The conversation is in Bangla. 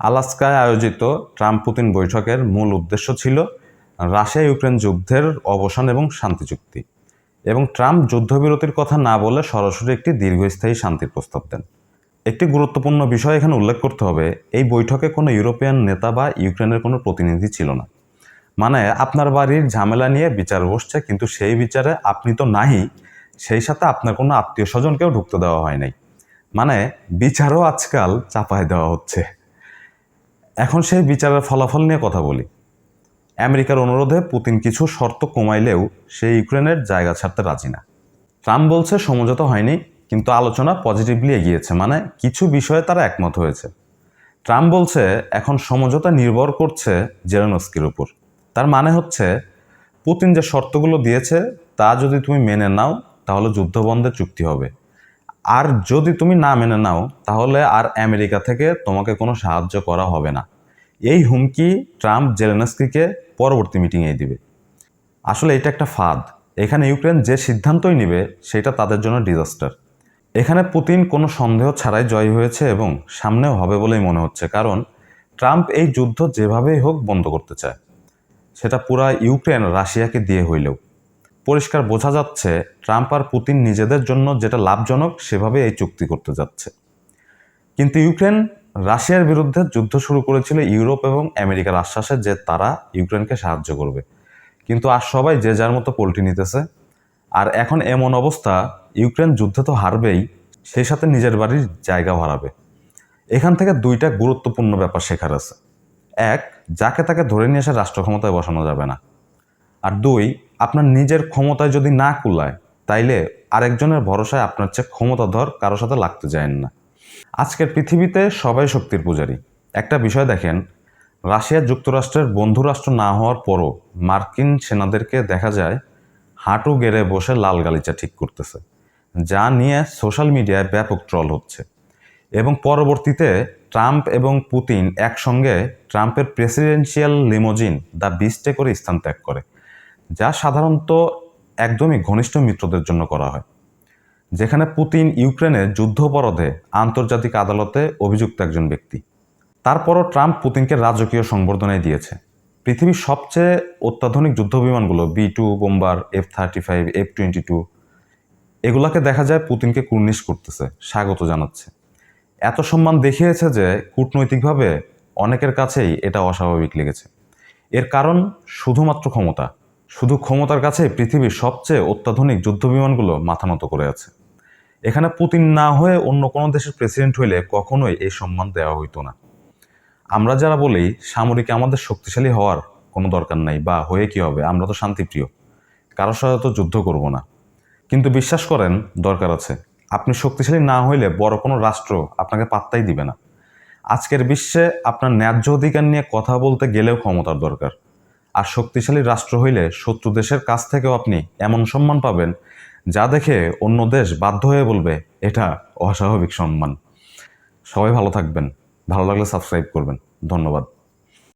আলাস্কায় আয়োজিত ট্রাম্প পুতিন বৈঠকের মূল উদ্দেশ্য ছিল রাশিয়া ইউক্রেন যুদ্ধের অবসান এবং শান্তি চুক্তি। এবং ট্রাম্প যুদ্ধবিরতির কথা না বলে সরাসরি একটি দীর্ঘস্থায়ী শান্তির প্রস্তাব দেন। একটি গুরুত্বপূর্ণ বিষয় এখানে উল্লেখ করতে হবে, এই বৈঠকে কোনো ইউরোপিয়ান নেতা বা ইউক্রেনের কোনো প্রতিনিধি ছিল না। মানে আপনার বাড়ির ঝামেলা নিয়ে বিচার বসছে, কিন্তু সেই বিচারে আপনি তো নাহি, সেই সাথে আপনার কোনো আত্মীয় স্বজনকেও ঢুকতে দেওয়া হয় নাই। মানে বিচারও আজকাল চাপায় দেওয়া হচ্ছে। এখন সেই বিচারের ফলাফল নিয়ে কথা বলি। আমেরিকার অনুরোধে পুতিন কিছু শর্ত কমাইলেও সে ইউক্রেনের জায়গা ছাড়তে রাজি না। ট্রাম্প বলছে, সমঝোতা হয়নি, কিন্তু আলোচনা পজিটিভলি এগিয়েছে মানে কিছু বিষয়ে তারা একমত হয়েছে। ট্রাম্প বলছে, এখন সমঝোতা নির্ভর করছে জেরানস্কির উপর। তার মানে হচ্ছে, পুতিন যে শর্তগুলো দিয়েছে, তা যদি তুমি মেনে নাও, তাহলে যুদ্ধবন্ধের চুক্তি হবে। আর যদি তুমি না মেনে নাও, তাহলে আর আমেরিকা থেকে তোমাকে কোনো সাহায্য করা হবে না। এই হুমকি ট্রাম্প জেলেনস্কিকে পরবর্তী মিটিংয়ে দিবে। আসলে এটা একটা ফাঁদ। এখানে ইউক্রেন যে সিদ্ধান্তই নেবে, সেটা তাদের জন্য ডিজাস্টার। এখানে পুতিন কোনো সন্দেহ ছাড়াই জয় হয়েছে এবং সামনেও হবে বলেই মনে হচ্ছে, কারণ ট্রাম্প এই যুদ্ধ যেভাবেই হোক বন্ধ করতে চায়। সেটা পুরা ইউক্রেন রাশিয়াকে দিয়ে হইলেও। পরিষ্কার বোঝা যাচ্ছে ট্রাম্প আর পুতিন নিজেদের জন্য যেটা লাভজনক, সেভাবে এই চুক্তি করতে যাচ্ছে। কিন্তু ইউক্রেন রাশিয়ার বিরুদ্ধে যুদ্ধ শুরু করেছিল ইউরোপ এবং আমেরিকার আশ্বাসে যে তারা ইউক্রেনকে সাহায্য করবে। কিন্তু আর সবাই যে যার মতো পোল্টি নিতেছে। আর এখন এমন অবস্থা, ইউক্রেন যুদ্ধে তো হারবেই, সেই সাথে নিজের বাড়ির জায়গা হারাবে এখান থেকে দুইটা গুরুত্বপূর্ণ ব্যাপার শেখার আছে। এক, যাকে তাকে ধরে নিয়ে এসে রাষ্ট্র ক্ষমতায় বসানো যাবে না। আর দুই আপনার নিজের ক্ষমতায় যদি না কুলায়, তাইলে আরেকজনের ভরসায় আপনার চেয়ে ক্ষমতাধর কারোর সাথে লাগতে যায় না। আজকের পৃথিবীতে সবাই শক্তির পূজারী। একটা বিষয় দেখেন, রাশিয়া যুক্তরাষ্ট্রের বন্ধুরাষ্ট্র না হওয়ার পরও মার্কিন সেনাদেরকে দেখা যায়, হাঁটু গেড়ে বসে লাল গালিচা ঠিক করতেছে, যা নিয়ে সোশ্যাল মিডিয়ায় ব্যাপক ট্রল হচ্ছে। এবং পরবর্তীতে ট্রাম্প এবং পুতিন একসঙ্গে ট্রাম্পের প্রেসিডেন্সিয়াল লিমোজিন দ্য বিস্টে করে স্থান ত্যাগ করে। যা সাধারণত একদমই ঘনিষ্ঠ মিত্রদের জন্য করা হয়। যেখানে পুতিন ইউক্রেনের যুদ্ধাপরাধে আন্তর্জাতিক আদালতে অভিযুক্ত একজন ব্যক্তি। তারপরও ট্রাম্প পুতিনকে রাজকীয় সংবর্ধনায় দিয়েছে। পৃথিবীর সবচেয়ে অত্যাধুনিক যুদ্ধবিমানগুলো B two, bomber, F thirty five, F twenty two, এগুলাকে দেখা যায় পুতিনকে কুর্নিশ করতেছে, স্বাগত জানাচ্ছে। এত সম্মান দেখিয়েছে যে কূটনৈতিকভাবে অনেকের কাছেই এটা অস্বাভাবিক লেগেছে। এর কারণ শুধুমাত্র ক্ষমতা। শুধু ক্ষমতার কাছে পৃথিবীর সবচেয়ে অত্যাধুনিক যুদ্ধবিমানগুলো মাথা নত করে আছে। এখানে পুতিন না হয়ে অন্য কোনো দেশের প্রেসিডেন্ট হইলে কখনোই এই সম্মান দেওয়া হইতো না। আমরা যারা বলি, সামরিক আমাদের শক্তিশালী হওয়ার কোনো দরকার নাই, বা হয়ে কি হবে, আমরা তো শান্তিপ্রিয়। কারোর সাথে তো যুদ্ধ করব না। কিন্তু বিশ্বাস করেন, দরকার আছে। আপনি শক্তিশালী না হইলে বড় কোনো রাষ্ট্র আপনাকে পাত্তাই দিবে না। আজকের বিশ্বে আপনার ন্যায্য অধিকার নিয়ে কথা বলতে গেলেও ক্ষমতার দরকার। আর শক্তিশালী রাষ্ট্র হইলে শত্রু দেশের কাছ থেকেও আপনি এমন সম্মান পাবেন যা দেখে অন্য দেশ বাধ্য হয়ে বলবে, এটা অস্বাভাবিক সম্মান। সবাই ভালো থাকবেন। ভালো লাগলে সাবস্ক্রাইব করবেন। ধন্যবাদ।